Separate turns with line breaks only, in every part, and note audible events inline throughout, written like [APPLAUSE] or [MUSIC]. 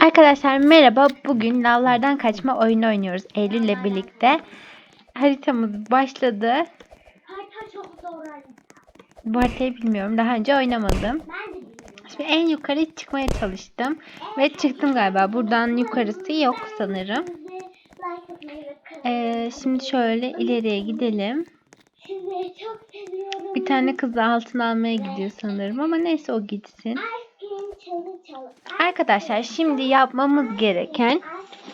Arkadaşlar
merhaba. Bugün lavlardan kaçma oyunu oynuyoruz Eylül ile birlikte. Haritamız başladı. Bu haritayı bilmiyorum. Daha önce oynamadım. Şimdi en yukarı çıkmaya çalıştım. Ve çıktım galiba. Buradan yukarısı yok sanırım. Ee, şimdi şöyle ileriye gidelim. Bir tane kızı altın almaya gidiyor sanırım ama neyse o gitsin. Arkadaşlar şimdi yapmamız gereken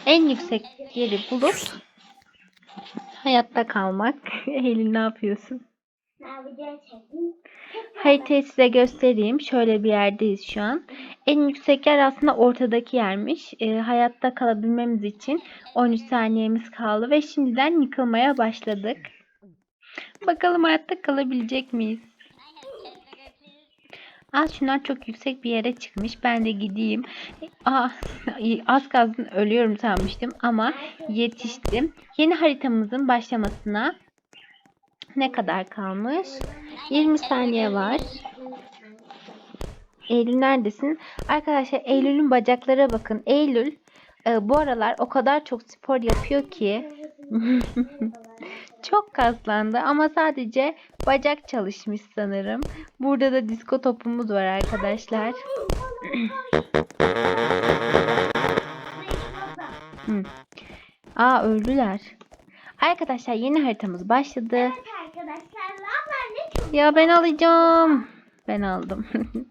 en yüksek yeri bulup hayatta kalmak. [LAUGHS] Eylül ne yapıyorsun? Haritayı size göstereyim. Şöyle bir yerdeyiz şu an. En yüksek yer aslında ortadaki yermiş. Ee, hayatta kalabilmemiz için 13 saniyemiz kaldı ve şimdiden yıkılmaya başladık. Bakalım hayatta kalabilecek miyiz? Az şunlar çok yüksek bir yere çıkmış. Ben de gideyim. Aa, az kalsın ölüyorum sanmıştım ama yetiştim. Yeni haritamızın başlamasına ne kadar kalmış? 20 saniye var. Eylül neredesin? Arkadaşlar Eylül'ün bacaklara bakın. Eylül e, bu aralar o kadar çok spor yapıyor ki [LAUGHS] çok kaslandı ama sadece bacak çalışmış sanırım. Burada da disko topumuz var arkadaşlar. Hı. Aa öldüler. Arkadaşlar yeni haritamız başladı.
Evet arkadaşlar lavlar ne çok
Ya ben alacağım. Ben aldım. [LAUGHS]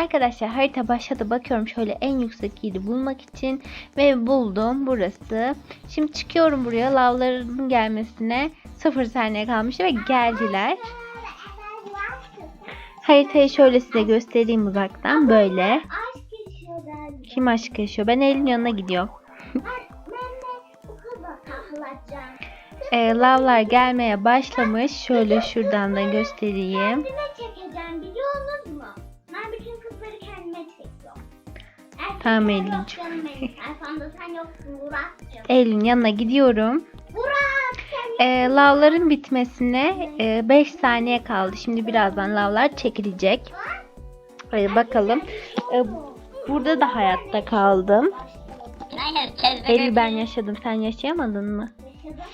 Arkadaşlar harita başladı. Bakıyorum şöyle en yüksek yeri bulmak için. Ve buldum burası. Şimdi çıkıyorum buraya. Lavların gelmesine 0 saniye kalmış ve geldiler. Haritayı şöyle size göstereyim uzaktan. Böyle. Kim aşk yaşıyor? Ben Eylül'ün yanına gidiyorum. [LAUGHS] Ee, lavlar gelmeye başlamış. Şöyle şuradan da göstereyim. Tamam
benim. [LAUGHS] Arkamda sen yoksun Burak'cığım.
Eylül'ün yanına gidiyorum.
Burak sen
E, lavların bitmesine 5 saniye kaldı. Şimdi birazdan lavlar çekilecek. Hadi bakalım. E, burada da hayatta kaldım. Eylül ben yaşadım. Sen yaşayamadın mı?
yaşadın.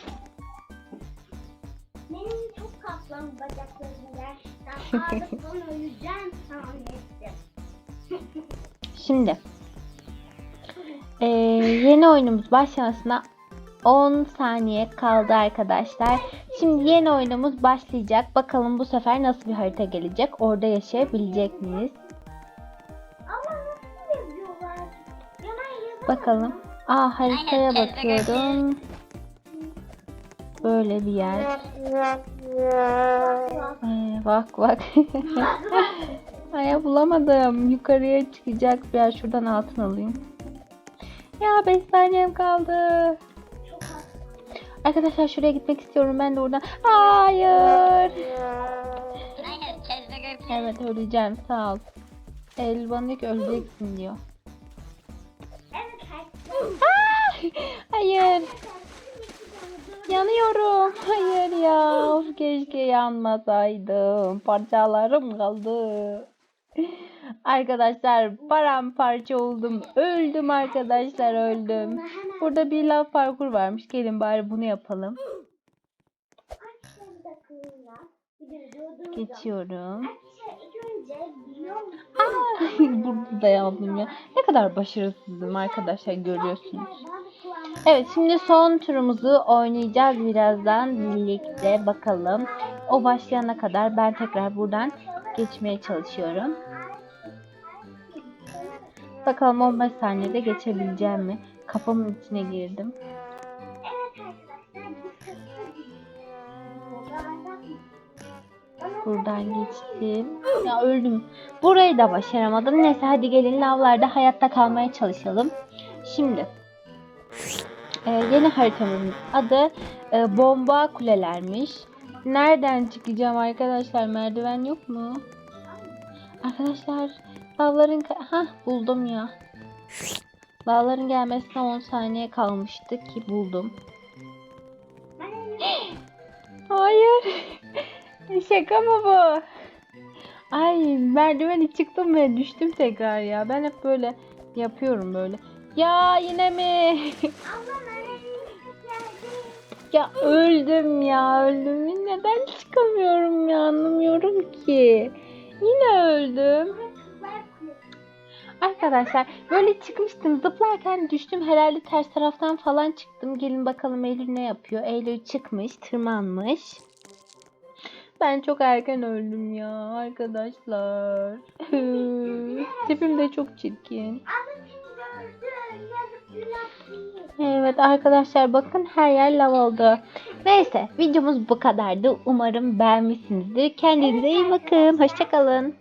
Benim çok kaslan bacaklarım gerçekten. [LAUGHS] Ağrıdan öleceğim zannettim. [LAUGHS]
Şimdi e, yeni oyunumuz başlamasına 10 saniye kaldı arkadaşlar. Şimdi yeni oyunumuz başlayacak. Bakalım bu sefer nasıl bir harita gelecek? Orada yaşayabilecek miyiz? Bakalım. Aa haritaya bakıyorum. Böyle bir yer. Ay, bak bak. [LAUGHS] Ay bulamadım. Yukarıya çıkacak bir yer. Şuradan altın alayım. Ya 5 saniyem kaldı. Arkadaşlar şuraya gitmek istiyorum ben de oradan. Hayır. Evet öleceğim sağ ol. El diyor öleceksin diyor. Hayır. Yanıyorum. Hayır ya. Of, keşke yanmasaydım. Parçalarım kaldı. Arkadaşlar paramparça oldum. Öldüm arkadaşlar öldüm. Burada bir lav parkur varmış. Gelin bari bunu yapalım. Geçiyorum. Ay, burada da yandım ya. Ne kadar başarısızım arkadaşlar görüyorsunuz. Evet şimdi son turumuzu oynayacağız birazdan birlikte bakalım. O başlayana kadar ben tekrar buradan geçmeye çalışıyorum. Bakalım 15 saniyede geçebileceğim mi? Kafamın içine girdim. Buradan geçtim. Ya öldüm. Burayı da başaramadım. Neyse hadi gelin lavlarda hayatta kalmaya çalışalım. Şimdi e, yeni haritamızın adı e, bomba kulelermiş. Nereden çıkacağım arkadaşlar? Merdiven yok mu? Arkadaşlar lavların ha buldum ya. Lavların gelmesine 10 saniye kalmıştı ki buldum. [GASPS] Hayır. [LAUGHS] Şaka mı bu? Ay merdiveni çıktım ve düştüm tekrar ya. Ben hep böyle Yapıyorum böyle. Ya yine mi? [LAUGHS] Ya öldüm ya öldüm. Neden çıkamıyorum ya anlamıyorum ki. Yine öldüm. Arkadaşlar böyle çıkmıştım zıplarken düştüm herhalde ters taraftan falan çıktım. Gelin bakalım Eylül ne yapıyor. Eylül çıkmış tırmanmış. Ben çok erken öldüm ya arkadaşlar. Tipim de çok çirkin. Evet arkadaşlar bakın her yer lav oldu. Neyse videomuz bu kadardı. Umarım beğenmişsinizdir. Kendinize iyi bakın. Hoşçakalın.